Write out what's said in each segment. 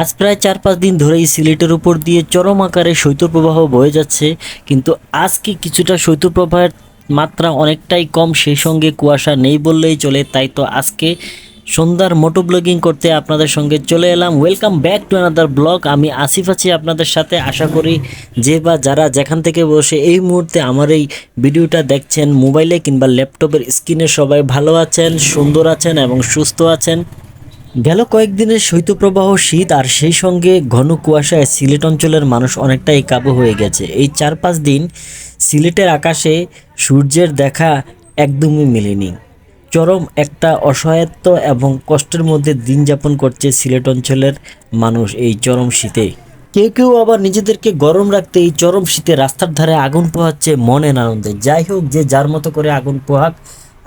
আজ প্রায় চার পাঁচ দিন ধরেই সিলেটের উপর দিয়ে চরম আকারে শৈত্যপ্রবাহ বয়ে যাচ্ছে, কিন্তু আজকে কিছুটা শৈত্যপ্রবাহের মাত্রা অনেকটাই কম, সেই সঙ্গে কুয়াশা নেই বললেই চলে। তাই তো আজকে সন্ধ্যার মোটো ব্লগিং করতে আপনাদের সঙ্গে চলে এলাম। Welcome back to another blog আমি আসিফ আছি আপনাদের সাথে। আশা করি যে বা যারা যেখান থেকে বসে এই মুহূর্তে আমার এই ভিডিওটা দেখছেন, মোবাইলে কিংবা ল্যাপটপের স্ক্রিনে সবাই ভালো আছেন, সুন্দর আছেন এবং সুস্থ আছেন। গেল কয়েকদিনের শৈত্যপ্রবাহ, শীত আর সেই সঙ্গে ঘন কুয়াশায় সিলেট অঞ্চলের মানুষ অনেকটাই কাবু হয়ে গেছে। এই চার পাঁচ দিন সিলেটের আকাশে সূর্যের দেখা একদমই মেলেনি। চরম একটা অসহায়ত্ব এবং কষ্টের মধ্যে দিন যাপন করছে সিলেট অঞ্চলের মানুষ এই চরম শীতে। কেউ কেউ আবার নিজেদেরকে গরম রাখতে এই চরম শীতে রাস্তার ধারে আগুন পোহাচ্ছে মনের আনন্দে। যাই হোক, যে যার মতো করে আগুন পোহাক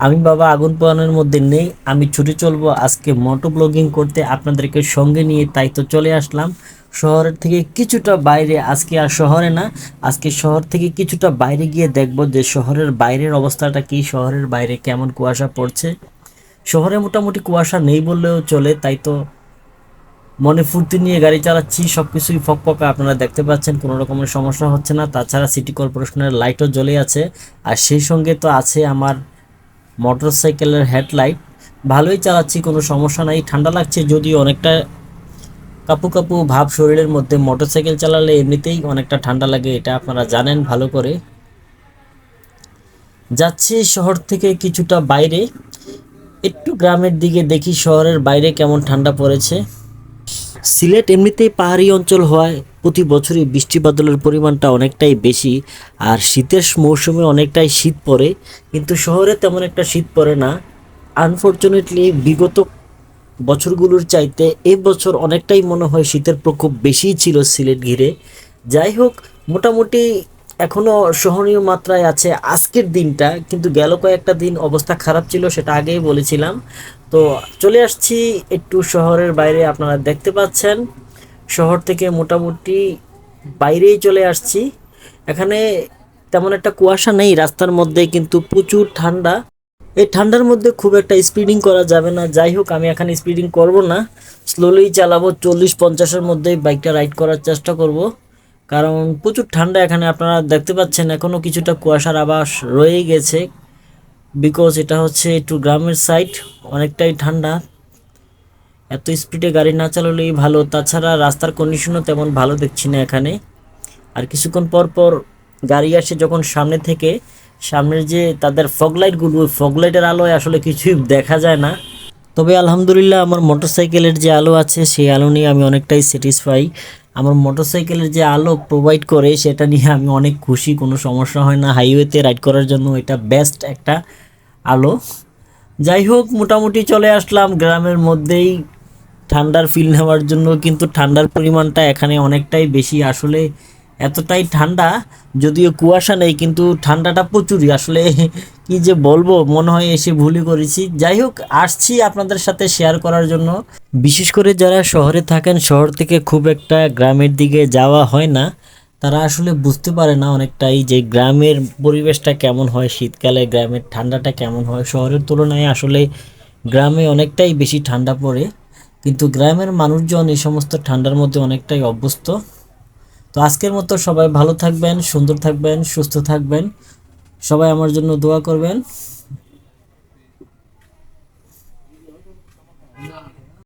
আমি বাবা আগুন পোহানোর মধ্যে নেই, আমি ছুটে চলবো। আজকে মোটো ব্লগিং করতে আপনাদেরকে সঙ্গে নিয়ে তাই তো চলে আসলাম। শহরের থেকে কিছুটা বাইরে, আজকে আর শহরে না, আজকে শহর থেকে কিছুটা বাইরে গিয়ে দেখব যে শহরের বাইরের অবস্থাটা কি, শহরের বাইরে কেমন কুয়াশা পড়ছে। শহরে মোটামুটি কুয়াশা নেই বললেও চলে, তাই তো মনে ফুর্তি নিয়ে গাড়ি চালাচ্ছি সব কিছুই ফকফকা আপনারা দেখতে পাচ্ছেন, কোনো রকমের সমস্যা হচ্ছে না। তাছাড়া সিটি কর্পোরেশনের লাইটও জ্বলে আছে, আর সেই সঙ্গে তো আছে আমার মোটর সাইকেলের হেডলাইট। ভালোই চালাচ্ছি, কোনো সমস্যা নাই। ঠান্ডা লাগছে যদিও অনেকটা কাপু কাপু ভাব শরীরের মধ্যে। মোটরসাইকেল চালালে এমনিতেই অনেকটা ঠান্ডা লাগে, এটা আপনারা জানেন ভালো করে। যাচ্ছি শহর থেকে কিছুটা বাইরে। একটু গ্রামের দিকে দেখি শহরের বাইরে কেমন ঠান্ডা পড়েছে। সিলেট এমনিতেই পাহাড়ি অঞ্চল হওয়ায় প্রতি বছরই বৃষ্টি বাদলের পরিমাণটা অনেকটাই বেশি আর শীতের মৌসুমে অনেকটাই শীত পড়ে, কিন্তু শহরে তেমন একটা শীত পড়ে না। আনফর্চুনেটলি বিগত বছরগুলোর চাইতে এই বছর অনেকটাই মনে হয় শীতের প্রকোপ বেশিই ছিল সিলেট ঘিরে। যাই হোক, মোটামুটি এখনও সহনীয় মাত্রায় আছে আজকের দিনটা, কিন্তু গেল কয়েকটা দিন অবস্থা খারাপ ছিল, সেটা আগেই বলেছিলাম। তো চলে আসছি একটু শহরের বাইরে, আপনারা দেখতে পাচ্ছেন। শহর থেকে মোটামুটি বাইরেই চলে আসছি। এখানে তেমন একটা কুয়াশা নেই, রাস্তার মধ্যে কিন্তু প্রচুর ঠান্ডা। এই ঠান্ডার মধ্যে খুব একটা স্পিডিং করা যাবে না। যাই হোক, আমি এখানে স্পিডিং করব না। স্লোলি চালাবো, চল্লিশ পঞ্চাশের মধ্যেই বাইকটা রাইড করার চেষ্টা করব। কারণ প্রচুর ঠান্ডা এখানে, আপনারা দেখতে পাচ্ছেন এখনও কিছুটা কুয়াশার আবাস রয়ে গেছে। বিকজ এটা হচ্ছে একটু গ্রামের সাইড অনেকটাই ঠান্ডা। এত স্পিডে গাড়ি না চালালেই ভালো, তাছাড়া রাস্তার কন্ডিশনও তেমন ভালো দেখছি না এখানে। আর কিছুক্ষণ পর পর গাড়ি আসে যখন সামনে থেকে, সামনের যে তাদের ফগ লাইটগুলো ওই ফগ লাইটের আলোয় আসলে কিছুই দেখা যায় না। তবে আলহামদুলিল্লাহ আমার মোটরসাইকেলের যে আলো আছে, সেই আলো নিয়ে আমি অনেকটাই স্যাটিসফাই আমার মোটরসাইকেলের যে আলো প্রোভাইড করে, সেটা নিয়ে আমি অনেক খুশি। কোনো সমস্যা হয় না। হাইওয়েতে রাইড করার জন্য এটা বেস্ট একটা আলো। যাই হোক, মোটামুটি চলে আসলাম। গ্রামের মধ্যেই ঠান্ডার ফিল নেওয়ার জন্য, কিন্তু ঠান্ডার পরিমাণটা এখানে অনেকটাই বেশি। আসলে এতটাই ঠান্ডা, যদিও কুয়াশা নেই, কিন্তু ঠান্ডাটা প্রচুরই। আসলে কি যে বলব, মনে হয় এসে ভুলই করেছি। যাই হোক, আসছি আপনাদের সাথে শেয়ার করার জন্য। বিশেষ করে যারা শহরে থাকেন, শহর থেকে খুব একটা গ্রামের দিকে যাওয়া হয় না। তারা আসলে বুঝতে পারে না অনেকটাই যে গ্রামের পরিবেশটা কেমন হয়, শীতকালে গ্রামের ঠান্ডাটা কেমন হয়। শহরের তুলনায় আসলে গ্রামে অনেকটাই বেশি ঠান্ডা পড়ে। কিন্তু গ্রামের মানুষজন এই সমস্ত ঠান্ডার মধ্যে অনেকটাই অভ্যস্ত। তো আজকের মতো সবাই ভালো থাকবেন, সুন্দর থাকবেন, সুস্থ থাকবেন। সবাই আমার জন্য দোয়া করবেন।